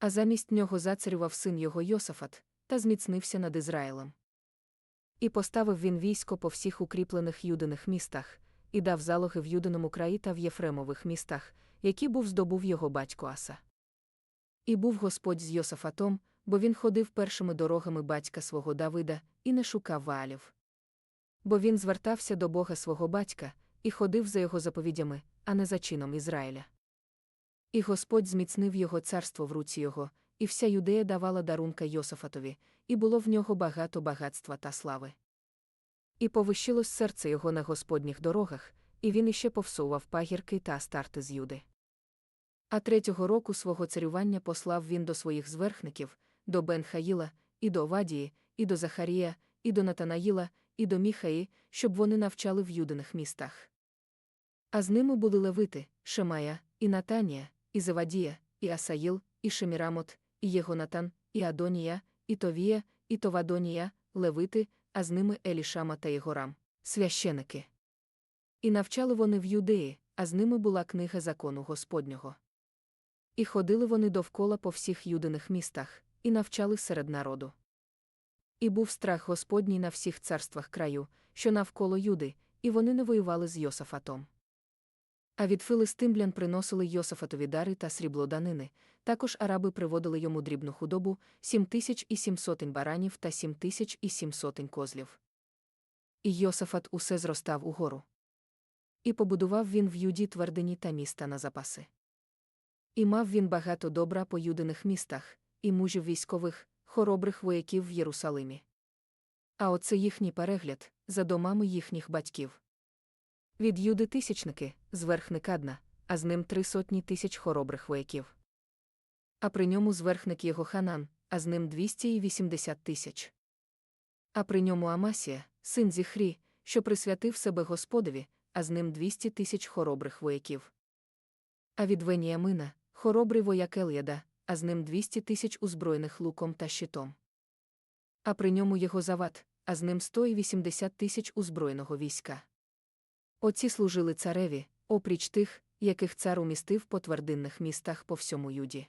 А замість нього зацарював син його Йосафат, та зміцнився над Ізраїлем. І поставив він військо по всіх укріплених юдиних містах, і дав залоги в юдиному краї та в Єфремових містах, які був здобув його батько Аса. І був Господь з Йосафатом, бо він ходив першими дорогами батька свого Давида і не шукав Ваалів. Бо він звертався до Бога свого батька і ходив за його заповідями, а не за чином Ізраїля. І Господь зміцнив його царство в руці його, і вся юдея давала дарунка Йосафатові, і було в нього багато багатства та слави. І повищилось серце його на Господніх дорогах, і він іще повсував пагірки та астарти з юди. А третього року свого царювання послав він до своїх зверхників, до Бенхаїла, і до Вадії, і до Захарія, і до Натанаїла, і до Міхаї, щоб вони навчали в юдиних містах. А з ними були левити, Шемая, і Натанія, і Завадія, і Асаїл, і Шемірамот, і Єгонатан, і Адонія, і Товія, і Товадонія, левити, а з ними Елішама та Єгорам, священики. І навчали вони в юдеї, а з ними була книга закону Господнього. І ходили вони довкола по всіх юдиних містах, і навчали серед народу. І був страх Господній на всіх царствах краю, що навколо юди, і вони не воювали з Йосафатом. А від филистимлян приносили Йосафатові дари та срібло данини, також араби приводили йому дрібну худобу, сім тисяч і сім баранів та сім тисяч і сім козлів. І Йосафат усе зростав угору. І побудував він в юді твердині та міста на запаси. І мав він багато добра по юдиних містах, і мужів військових, хоробрих вояків в Єрусалимі. А оце їхній перегляд за домами їхніх батьків. Від юди тисячники, зверхник Адна, а з ним три сотні тисяч хоробрих вояків. А при ньому зверхник його Ханан, а з ним двісті і вісімдесят тисяч. А при ньому Амасія, син Зіхрі, що присвятив себе Господові, а з ним двісті тисяч хоробрих вояків. А від Веніамина, хоробрий вояк Ел'яда, а з ним двісті тисяч узброєних луком та щитом. А при ньому його зават, а з ним сто і вісімдесят тисяч узброєного війська. Оці служили цареві, опріч тих, яких цар умістив по твердинних містах по всьому юді.